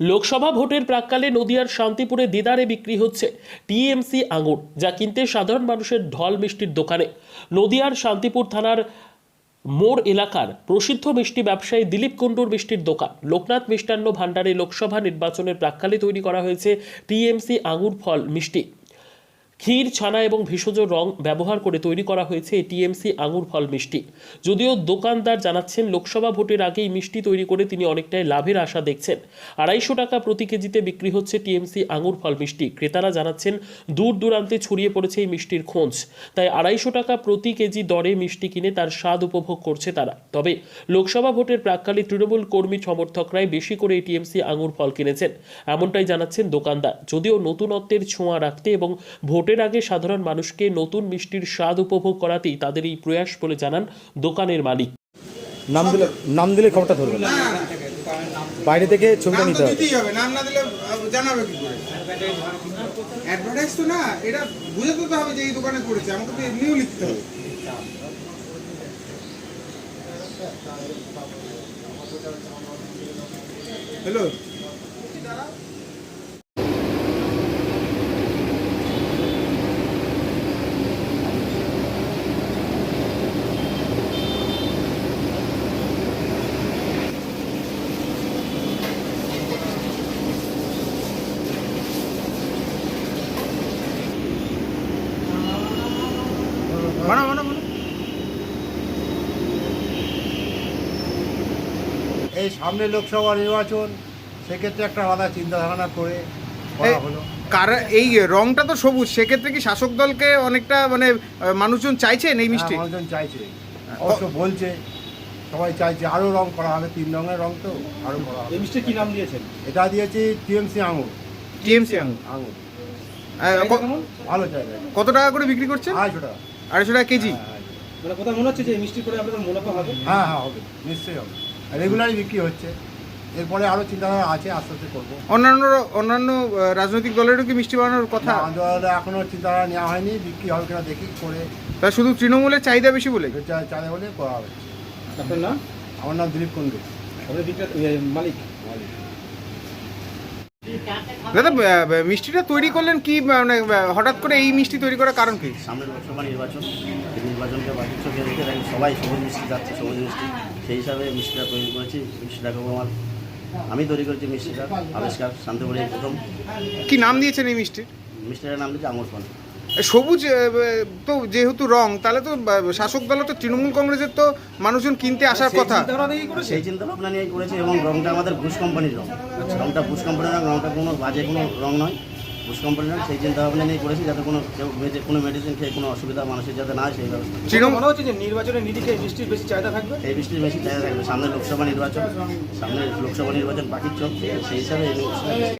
লোকসভা ভোটের প্রাককালে নদিয়ার শান্তিপুরে দিদারে বিক্রি হচ্ছে টিএমসি আঙুর, যা কিনতে সাধারণ মানুষের ঢল মিষ্টির দোকানে। নদিয়ার শান্তিপুর থানার মোড় এলাকার প্রসিদ্ধ মিষ্টি ব্যবসায়ী দিলীপ কুণ্ডুর মিষ্টির দোকান, লোকনাথ মিষ্টান্ন ভাণ্ডারে লোকসভা নির্বাচনের প্রাককালে তৈরি করা হয়েছে টিএমসি আঙুর ফল মিষ্টি। ক্ষীর, ছানা এবং ভেষজ রং ব্যবহার করে তৈরি করা হয়েছে টিএমসি আঙুর ফল মিষ্টি। যদিও দোকানদার জানাচ্ছেন, লোকসভা ভোটের আগেই মিষ্টি তৈরি করে তিনি অনেকটাই লাভের আশা দেখছেন। আড়াইশো টাকা প্রতি কেজিতে বিক্রি হচ্ছে টিএমসি আঙুর ফল মিষ্টি। ক্রেতারা জানাচ্ছেন, দূর দূরান্তে ছড়িয়ে পড়েছে এই মিষ্টির খোঁজ। তাই আড়াইশো টাকা প্রতি কেজি দরে মিষ্টি কিনে তার স্বাদ উপভোগ করছে তারা। তবে লোকসভা ভোটের প্রাককালে তৃণমূল কর্মী সমর্থকরাই বেশি করে টিএমসি আঙুর ফল কিনেছেন, এমনটাই জানাচ্ছেন দোকানদার। যদিও নতুনত্বের ছোঁয়া রাখতে এবং ভোটের আগে সাধারণ মানুষকে নতুন মিষ্টির স্বাদ উপভোগ করাতেই তাদের এই প্রয়াস বলে জানান দোকানের মালিক। নাম দিলে নাম দিলে খবরটা ধরবে বাইরে থেকে ছবিটা নিতে হবে। নাম না দিলে জানাবে কি করে? অ্যাডভার্টাইজ তো না এটা বুঝাতে তো হবে যে এই দোকানে করেছে আমাকে তো এমনিও লিখতে হবে। হ্যালো এই সামনে লোকসভা নির্বাচন সেক্ষেত্রে একটা আলাদা চিন্তাধারণা করে করা হলো। কারা এই রংটা তো সবুজ সেক্ষেত্রে কি শাসক দলকে অনেকটা মানে মানুষজন চাইছেন এই মিষ্টি? হ্যাঁ, মানুষজন চাইছে। অবশ্য বলছে সবাই চাইছে আরও রং করা হবে তিন রঙের রং তো আরও করা হবে। এই মিষ্টি কি নাম দিয়েছেন? এটা দিয়েছি টিএমসি আঙুর। টিএমসি আঙুর? আঙুর। ভালো চাই কত টাকা করে বিক্রি করছেন? আড়াইশো টাকা। আড়াইশো টাকা কেজি? হ্যাঁ, মানে কোথাও মনে হচ্ছে যে এই মিষ্টি করে আপনাদের মুনাফা হবে? হ্যাঁ হ্যাঁ হবে। নিশ্চয়ই হবে। রেগুলারই বিক্রি হচ্ছে। এরপরে আরও চিন্তাধারা আছে আস্তে আস্তে করব। অন্যান্য অন্যান্য রাজনৈতিক দলেরও কি মিষ্টি বানানোর কথা? না, আমাদের এখনও চিন্তাধারা নেওয়া হয়নি বিক্রি হবে কিনা দেখি করে। তা শুধু তৃণমূলের চাহিদা বেশি বলে? চা- চালে বলে করা হবে। আপনার নাম? আমার নাম দিলীপ কুণ্ডু। ইয়ে, মালিক? দাদা আহ, আহ, মিষ্টিটা তৈরি করলেন কি মানে হঠাৎ করে এই মিষ্টি তৈরি করার কারণ কি? সামনে লোকসভা নির্বাচন নির্বাচনকে বাকি চোখে রেখে দেখেন সবাই সবুজ মিষ্টি যাচ্ছে সবুজ মিষ্টি। সেই হিসাবে মিষ্টিটা তৈরি করেছি মিষ্টিটাকে আমার আমি তৈরি করেছি মিষ্টিটা আবিষ্কার শান্তিপুরে প্রথম। কি নাম দিয়েছেন এই মিষ্টি মিষ্টিটার নাম দিয়েছে আঙুর ফল সবুজ তো যেহেতু রং তাহলে তো শাসক দল তো তৃণমূল কংগ্রেসের তো মানুষজন কিনতে আসার কথা। সেই চিন্তা ভাবনা নিয়ে করেছি এবং রংটা আমাদের বুশ কোম্পানির রং। রংটা বুশ কোম্পানির রং রংটা কোনো বাজে কোনো রং নয়। সেই চিন্তা ভাবনা নিয়ে করেছি যাতে কোনো কেউ মেজে- কোনো মেডিসিন খেয়ে কোনো অসুবিধা মানুষের যাতে না হয় সেই ব্যবস্থা। মনে হচ্ছে যে নির্বাচনের নিরিখে বৃষ্টির বেশি চাহিদা থাকবে? এই বৃষ্টির বেশি চাহিদা থাকবে। সামনে লোকসভা নির্বাচন। সামনে লোকসভা নির্বাচন বাকি চোখ সেই হিসাবে এই